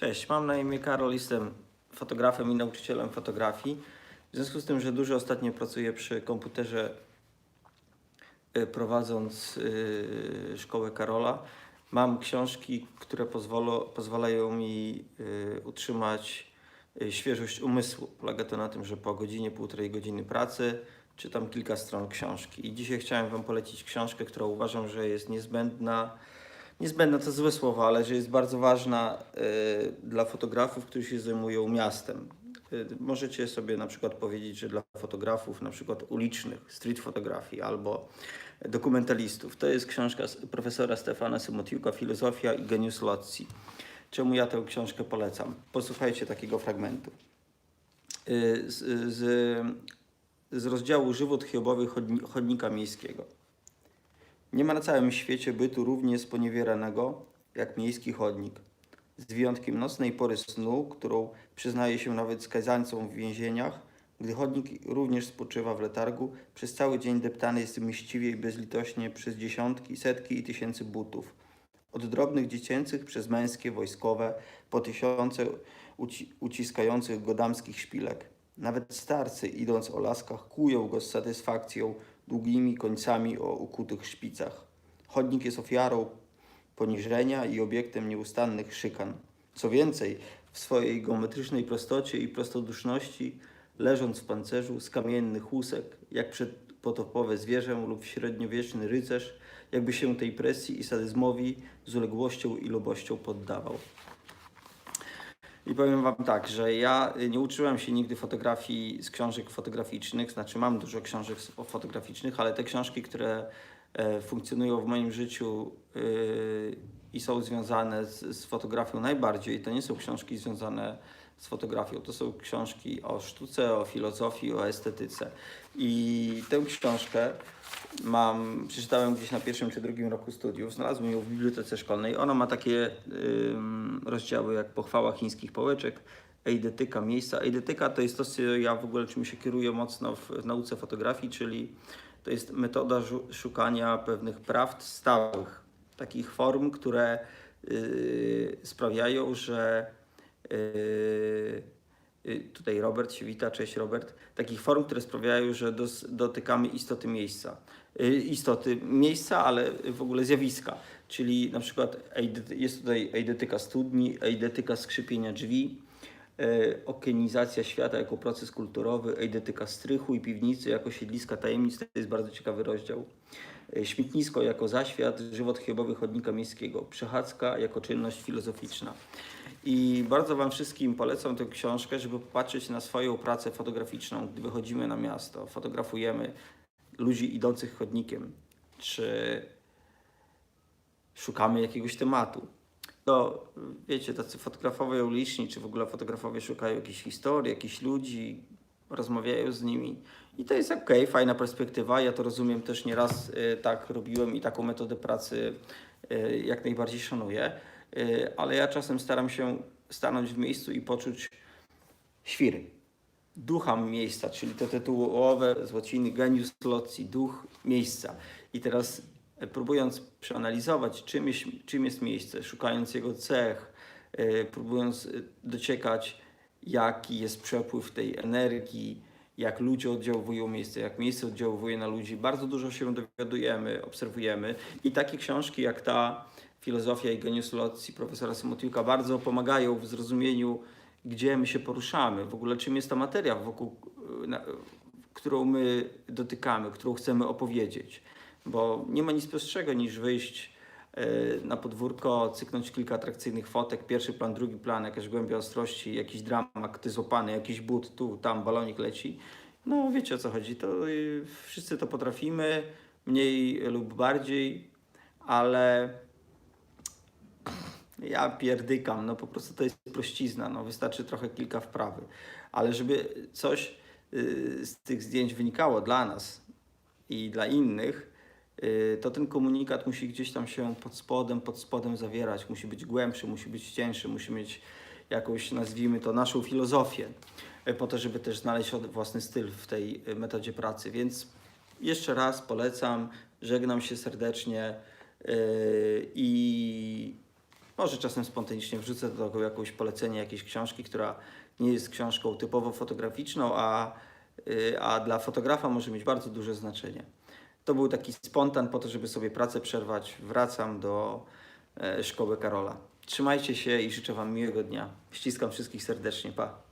Cześć, mam na imię Karol, jestem fotografem i nauczycielem fotografii. W związku z tym, że dużo ostatnio pracuję przy komputerze, y, prowadząc y, szkołę Karola, mam książki, które pozwolą, pozwalają mi y, utrzymać świeżość umysłu. Polega to na tym, że po godzinie, półtorej godziny pracy czytam kilka stron książki. I dzisiaj chciałem Wam polecić książkę, która uważam, że jest niezbędna niezbędna to złe słowo, ale że jest bardzo ważna y, dla fotografów, którzy się zajmują miastem. Y, możecie sobie na przykład powiedzieć, że dla fotografów na przykład ulicznych, street fotografii albo dokumentalistów. To jest książka profesora Stefana Symotiuka, Filozofia i genius loci. Czemu ja tę książkę polecam? Posłuchajcie takiego fragmentu. Y, z, z, z rozdziału Żywot Hiobowy chodni- chodnika miejskiego. Nie ma na całym świecie bytu równie sponiewieranego jak miejski chodnik. Z wyjątkiem nocnej pory snu, którą przyznaje się nawet skazańcom w więzieniach, gdy chodnik również spoczywa w letargu, przez cały dzień deptany jest mściwie i bezlitośnie przez dziesiątki, setki i tysięcy butów. Od drobnych dziecięcych przez męskie, wojskowe, po tysiące uci uciskających go damskich szpilek. Nawet starcy, idąc o laskach, kują go z satysfakcją długimi końcami o ukutych szpicach. Chodnik jest ofiarą poniżenia i obiektem nieustannych szykan. Co więcej, w swojej geometrycznej prostocie i prostoduszności, leżąc w pancerzu z kamiennych łusek, jak przedpotopowe zwierzę lub średniowieczny rycerz, jakby się tej presji i sadyzmowi z uległością i lubością poddawał. I powiem Wam tak, że ja nie uczyłem się nigdy fotografii z książek fotograficznych, znaczy mam dużo książek fotograficznych, ale te książki, które e, funkcjonują w moim życiu y, i są związane z, z fotografią najbardziej, to nie są książki związane z fotografią, to są książki o sztuce, o filozofii, o estetyce. I tę książkę mam, przeczytałem gdzieś na pierwszym czy drugim roku studiów, znalazłem ją w bibliotece szkolnej. Ona ma takie ym, rozdziały jak pochwała chińskich pałeczek, eidetyka miejsca. Eidetyka to jest to, co ja w ogóle czym się kieruję mocno w, w nauce fotografii, czyli to jest metoda szukania pewnych prawd stałych, takich form, które yy, sprawiają, że Y, Tutaj Robert się wita, cześć Robert. Takich form, które sprawiają, że dos, dotykamy istoty miejsca. Y, Istoty miejsca, ale w ogóle zjawiska. Czyli na przykład jest tutaj eidetyka studni, eidetyka skrzypienia drzwi, y, okienizacja świata jako proces kulturowy, eidetyka strychu i piwnicy jako siedliska tajemnic. To jest bardzo ciekawy rozdział. Y, Śmietnisko jako zaświat, żywot hiobowy chodnika miejskiego, przechadzka jako czynność filozoficzna. I bardzo Wam wszystkim polecam tę książkę, żeby popatrzeć na swoją pracę fotograficzną, gdy wychodzimy na miasto, fotografujemy ludzi idących chodnikiem, czy szukamy jakiegoś tematu. To wiecie, tacy fotografowie uliczni, czy w ogóle fotografowie szukają jakiejś historii, jakichś ludzi, rozmawiają z nimi. I to jest ok, fajna perspektywa. Ja to rozumiem też nieraz y, tak robiłem i taką metodę pracy y, jak najbardziej szanuję. Y, ale ja czasem staram się stanąć w miejscu i poczuć świry. Ducha miejsca, czyli to tytułowe z łaciny genius loci, duch miejsca. I teraz e, próbując przeanalizować, czym jest, czym jest miejsce, szukając jego cech, e, próbując e, dociekać, jaki jest przepływ tej energii, jak ludzie oddziałują miejsce, jak miejsce oddziałuje na ludzi. Bardzo dużo się dowiadujemy, obserwujemy i takie książki jak ta Filozofia i genius loci profesora Symotiuka bardzo pomagają w zrozumieniu, gdzie my się poruszamy, w ogóle czym jest ta materia, wokół, y, na, którą my dotykamy, którą chcemy opowiedzieć. Bo nie ma nic prostszego niż wyjść na podwórko, cyknąć kilka atrakcyjnych fotek, pierwszy plan, drugi plan, jakaś głębia ostrości, jakiś dramat, ktoś złapany, jakiś but, tu, tam, balonik leci. No wiecie o co chodzi, to y, wszyscy to potrafimy, mniej lub bardziej, ale ja pierdykam, no po prostu to jest prościzna, no wystarczy trochę kilka wprawy. Ale żeby coś y, z tych zdjęć wynikało dla nas i dla innych, y, to ten komunikat musi gdzieś tam się pod spodem, pod spodem zawierać. Musi być głębszy, musi być cięższy, musi mieć jakąś, nazwijmy to, naszą filozofię, y, po to, żeby też znaleźć własny styl w tej y, metodzie pracy. Więc jeszcze raz polecam, żegnam się serdecznie y, i Może czasem spontanicznie wrzucę do tego jakieś polecenie jakiejś książki, która nie jest książką typowo fotograficzną, a, y, a dla fotografa może mieć bardzo duże znaczenie. To był taki spontan po to, żeby sobie pracę przerwać. Wracam do e, szkoły Karola. Trzymajcie się i życzę Wam miłego dnia. Ściskam wszystkich serdecznie. Pa.